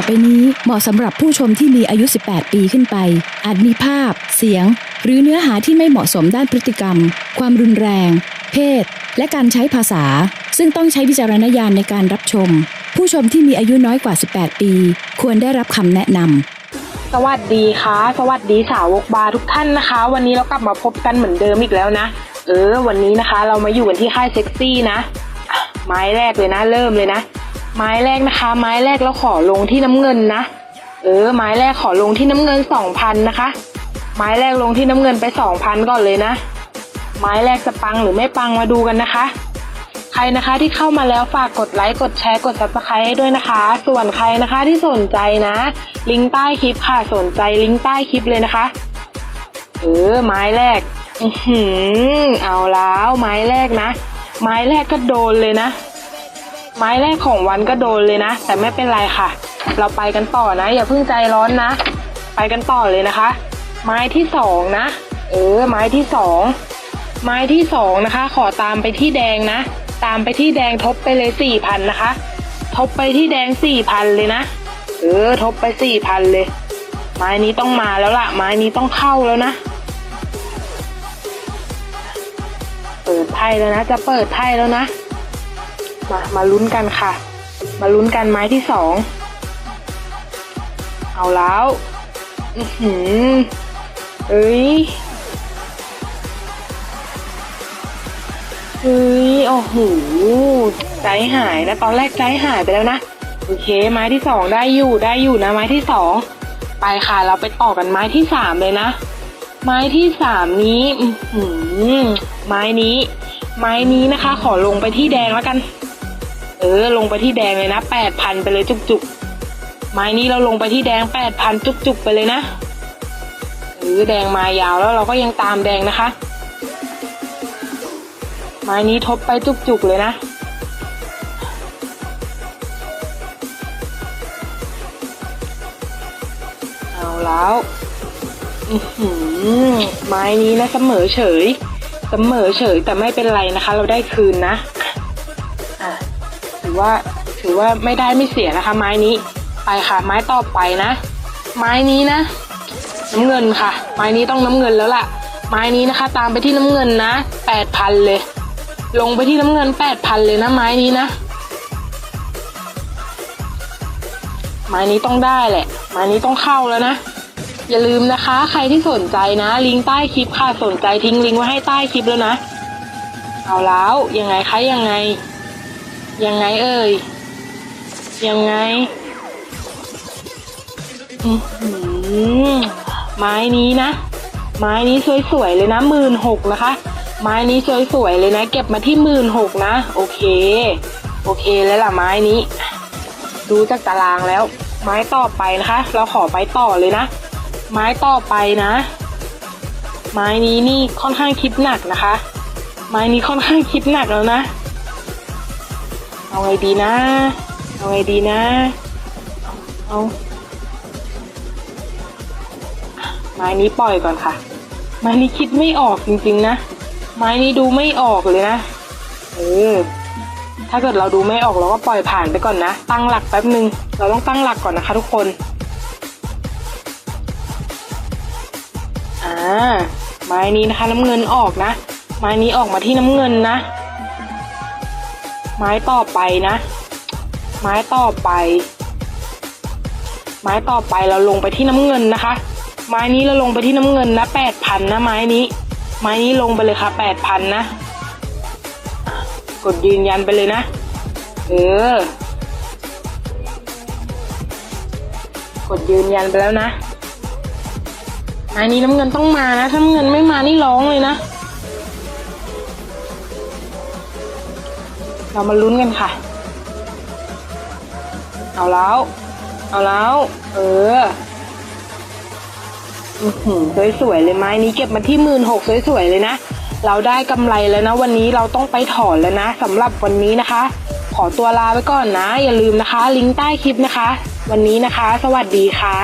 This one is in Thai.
อไปนี้เหมาะสำหรับผู้ชมที่มีอายุ 18 ปีขึ้นไป อาจมีภาพ เสียง หรือเนื้อหาที่ไม่เหมาะสมด้านพฤติกรรม ความรุนแรง เพศ และการใช้ภาษา ซึ่งต้องใช้วิจารณญาณในการรับชม ผู้ชมที่มีอายุน้อยกว่า 18 ปี ควรได้รับคำแนะนำสวัสดีค่ะ สวัสดีสาวกบาร์ทุกท่านนะคะ วันนี้เรากลับมาพบกันเหมือนเดิมอีกแล้วนะ เออ วันนี้นะคะ เรามาอยู่กันที่ค่ายเซ็กซี่นะอะไม้แรกเลยนะ เริ่มเลยนะ ไม้แรกนะคะ ไม้แรกเราขอลงที่น้ำเงินนะ เออ ไม้แรกขอลงที่น้ำเงินสองพันนะคะ ไม้แรกลงที่น้ำเงินไปสองพันก่อนเลยนะ ไม้แรกจะปังหรือไม่ปังมาดูกันนะคะ ใครนะคะที่เข้ามาแล้วฝากกดไลค์กดแชร์กด subscribe ให้ด้วยนะคะ ส่วนใครนะคะที่สนใจนะ ลิงก์ใต้คลิปค่ะสนใจลิงก์ใต้คลิปเลยนะคะเออไม้แรกอือเอาแล้วไม้แรกนะ ไม้แรกก็โดนเลยนะ ไม้แรกของวันก็โดนเลยนะ แต่ไม่เป็นไรค่ะ เราไปกันต่อนะ อย่าเพิ่งใจร้อนนะ ไปกันต่อเลยนะคะ ไม้ที่สองนะ เออ ไม้ที่สองไม้ที่สองนะคะ ขอตามไปที่แดงนะ ตามไปที่แดงทบไปเลยสี่พันนะคะ ทบไปที่แดงสี่พันเลยนะ เออ ทบไปสี่พันเลย ไม้นี้ต้องมาแล้วล่ะ ไม้นี้ต้องเข้าแล้วนะ เปิดไพ่แล้วนะ จะเปิดไพ่แล้วนะ มา มาลุ้นกันค่ะ มาลุ้นกันไม้ที่สอง เอาแล้วอือหือเอ้ยเฮ้ย โอ้โห ใจหายนะ ตอนแรกใจหายไปแล้วนะ โอเค ไม้ที่สองได้อยู่ ได้อยู่นะ ไม้ที่สอง ไปค่ะ เราไปต่อกันไม้ที่สามเลยนะ ไม้ที่สามนี้ อือหือไม้นี้ ไม้นี้นะคะ ขอลงไปที่แดงแล้วกัน เออ ลงไปที่แดงเลยนะแปดพันไปเลยจุกๆ ไม้นี้เราลงไปที่แดงแปดพันจุกๆ ไปเลยนะเออแดงมายาวแล้วเราก็ยังตามแดงนะคะ ไม้นี้ทบไปจุกๆ เลยนะเอาแล้วหือไม้นี้นะเสมอเฉย เสมอเฉยแต่ไม่เป็นไรนะคะ เราได้คืนนะ ถือว่า ถือว่าไม่ได้ไม่เสียนะคะ ไม้นี้ ไปค่ะ ไม้ต่อไปนะ ไม้นี้นะ น้ำเงินค่ะ ไม้นี้ต้องน้ำเงินแล้วล่ะ ไม้นี้นะคะ ตามไปที่น้ำเงินนะแปดพันเลย ลงไปที่น้ำเงินแปดพันเลยนะไม้นี้นะ ไม้นี้ต้องได้แหละ ไม้นี้ต้องเข้าแล้วนะอย่าลืมนะคะ ใครที่สนใจนะ ลิงก์ใต้คลิปค่ะ สนใจทิ้งลิงก์ไว้ให้ใต้คลิปแล้วนะ เอาแล้วยังไงคะยังไง ยังไงเอ่ย ยังไงไม้นี้นะ ไม้นี้สวยๆเลยนะหมื่นหกนะคะ ไม้นี้สวยๆเลยนะ เก็บมาที่หมื่นหกนะ โอเค โอเคแล้วล่ะไม้นี้ ดูจากตารางแล้ว ไม้ต่อไปนะคะ เราขอไปต่อเลยนะ ไม้ต่อไปนะ ไม้นี้นี่ค่อนข้างคิดหนักนะคะ ไม้นี้ค่อนข้างคิดหนักแล้วนะ เอาไงดีนะ เอาไงดีนะ เอาไม้นี้ปล่อยก่อนค่ะ ไม้นี้คิดไม่ออกจริงๆนะ ไม้นี้ดูไม่ออกเลยนะ เออ ถ้าเกิดเราดูไม่ออกเราก็ปล่อยผ่านไปก่อนนะ ตั้งหลักแป๊บหนึ่งเราต้องตั้งหลักก่อนนะคะทุกคน อ่า ไม้นี้นะคะน้ำเงินออกนะ ไม้นี้ออกมาที่น้ำเงินนะ ไม้ต่อไปนะ ไม้ต่อไป ไม้ต่อไปเราลงไปที่น้ำเงินนะคะ ไม้นี้เราลงไปที่น้ำเงินนะแปดพันนะไม้นี้ ไม้นี้ลงไปเลยค่ะแปดพันนะ กดยืนยันไปเลยนะ เออ กดยืนยันไปแล้วนะไม้นี้น้ำเงินต้องมานะถ้าน้ำเงินไม่มานี่ร้องเลยนะ เรามาลุ้นกันค่ะ เอาแล้ว เอาแล้ว เอออือหือสวยๆเลยไม้นี้เก็บมาที่หมื่นหกสวยๆเลยนะ เราได้กำไรแล้วนะ วันนี้เราต้องไปถอนแล้วนะสำหรับวันนี้นะคะ ขอตัวลาไปก่อนนะ อย่าลืมนะคะ ลิงก์ใต้คลิปนะคะ วันนี้นะคะ สวัสดีค่ะ